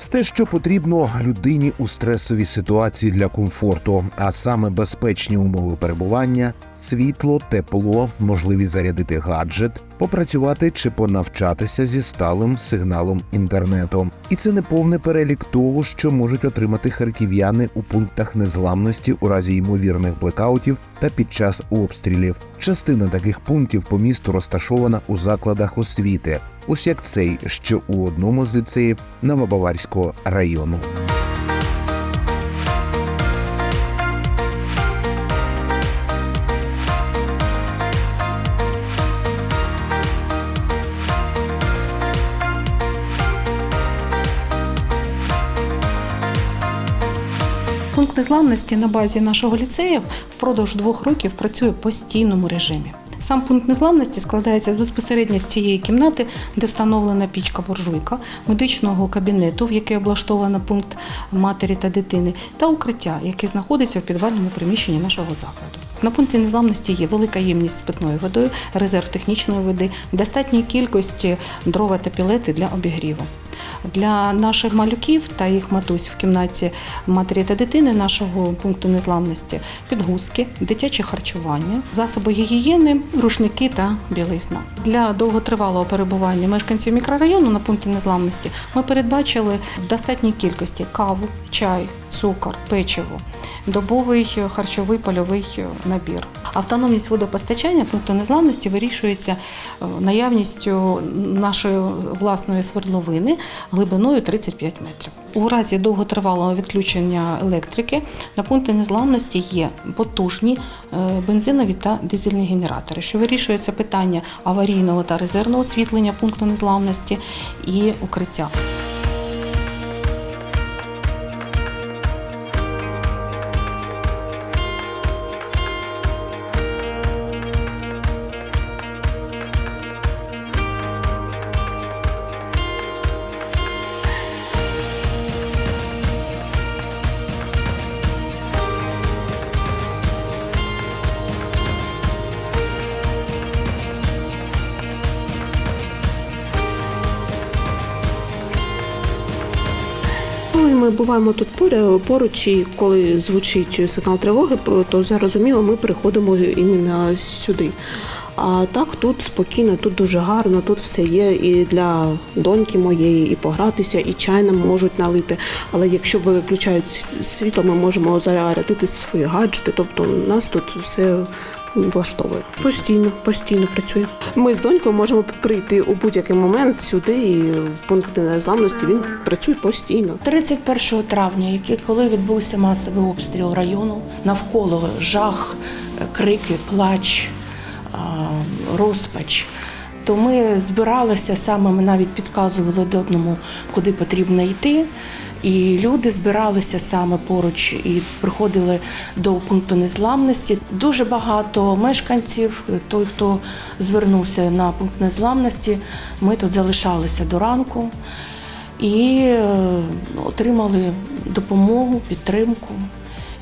Все, що потрібно людині у стресовій ситуації для комфорту, а саме безпечні умови перебування, світло, тепло, можливість зарядити гаджет, попрацювати чи понавчатися зі сталим сигналом інтернету. І це не повний перелік того, що можуть отримати харків'яни у пунктах незламності у разі ймовірних блекаутів та під час обстрілів. Частина таких пунктів по місту розташована у закладах освіти, ось як цей, що у одному з ліцеїв Новобаварського району. Пункт незламності на базі нашого ліцею впродовж двох років працює в постійному режимі. Сам пункт незламності складається безпосередньо з цієї кімнати, де встановлена пічка буржуйка, медичного кабінету, в який облаштовано пункт матері та дитини, та укриття, яке знаходиться в підвальному приміщенні нашого закладу. На пункті незламності є велика ємність з питною водою, резерв технічної води, достатній кількості дрова та пілети для обігріву. Для наших малюків та їх матусь в кімнаті матері та дитини нашого пункту незламності підгузки, дитяче харчування, засоби гігієни, рушники та білизна. Для довготривалого перебування мешканців мікрорайону на пункті незламності ми передбачили в достатній кількості каву, чай, цукор, печиво, добовий харчовий польовий набір. Автономність водопостачання пункту незламності вирішується е, наявністю нашої власної свердловини глибиною 35 метрів. У разі довготривалого відключення електрики на пункті незламності є потужні е, бензинові та дизельні генератори, що вирішується питання аварійного та резервного освітлення пункту незламності і укриття. Ми буваємо тут поруч, і коли звучить сигнал тривоги, то зрозуміло, ми приходимо іменно сюди. А так тут спокійно, тут дуже гарно, тут все є і для доньки моєї, і погратися, і чай нам можуть налити. Але якщо виключають світло, ми можемо зарядити свої гаджети. Тобто у нас тут все влаштовує. Постійно, постійно працює. Ми з донькою можемо прийти у будь-який момент сюди, і в пункт незламності він працює постійно. 31 травня, коли відбувся масовий обстріл району, навколо жах, крики, плач, розпач. То ми збиралися саме, ми навіть підказували один одному, куди потрібно йти. І люди збиралися саме поруч і приходили до пункту незламності. Дуже багато мешканців, той, хто звернувся на пункт незламності, ми тут залишалися до ранку і е, отримали допомогу, підтримку.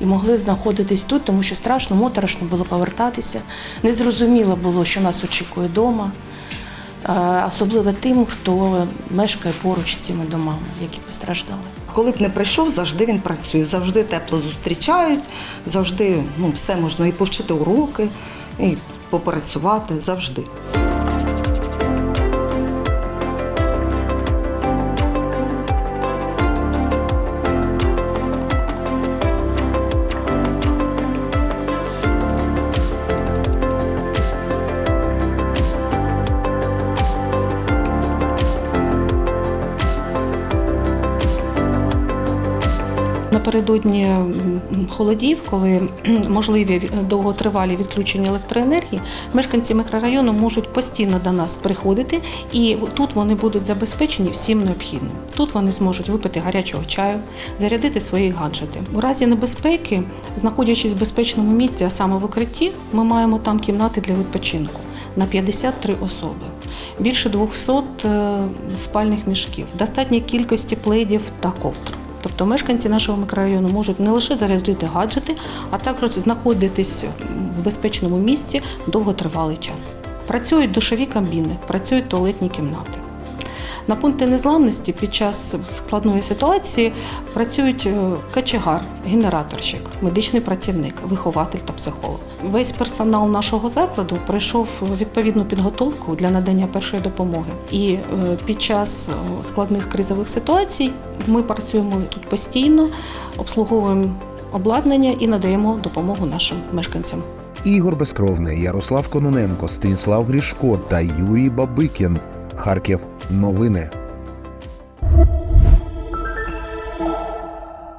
І могли знаходитись тут, тому що страшно, моторошно було повертатися. Незрозуміло було, що нас очікує вдома, особливо тим, хто мешкає поруч з цими домами, які постраждали. Коли б не прийшов, завжди він працює, завжди тепло зустрічають, завжди ну, все можна і повчити уроки, і попрацювати завжди. Напередодні холодів, коли можливі довготривалі відключення електроенергії, мешканці мікрорайону можуть постійно до нас приходити, і тут вони будуть забезпечені всім необхідним. Тут вони зможуть випити гарячого чаю, зарядити свої гаджети. У разі небезпеки, знаходячись в безпечному місці, а саме в укритті, ми маємо там кімнати для відпочинку на 53 особи. Більше 200 е, спальних мішків, достатньої кількості пледів та ковдр. Тобто мешканці нашого мікрорайону можуть не лише заряджити гаджети, а також знаходитись в безпечному місці довготривалий час. Працюють душові кабіни, працюють туалетні кімнати. На пункти незламності під час складної ситуації працюють е, кочегар, генераторщик, медичний працівник, вихователь та психолог. Весь персонал нашого закладу пройшов відповідну підготовку для надання першої допомоги. І е, під час е, складних кризових ситуацій ми працюємо тут постійно, обслуговуємо обладнання і надаємо допомогу нашим мешканцям. Ігор Безкровний, Ярослав Кононенко, Станіслав Грішко та Юрій Бабикін. Харків. Новини.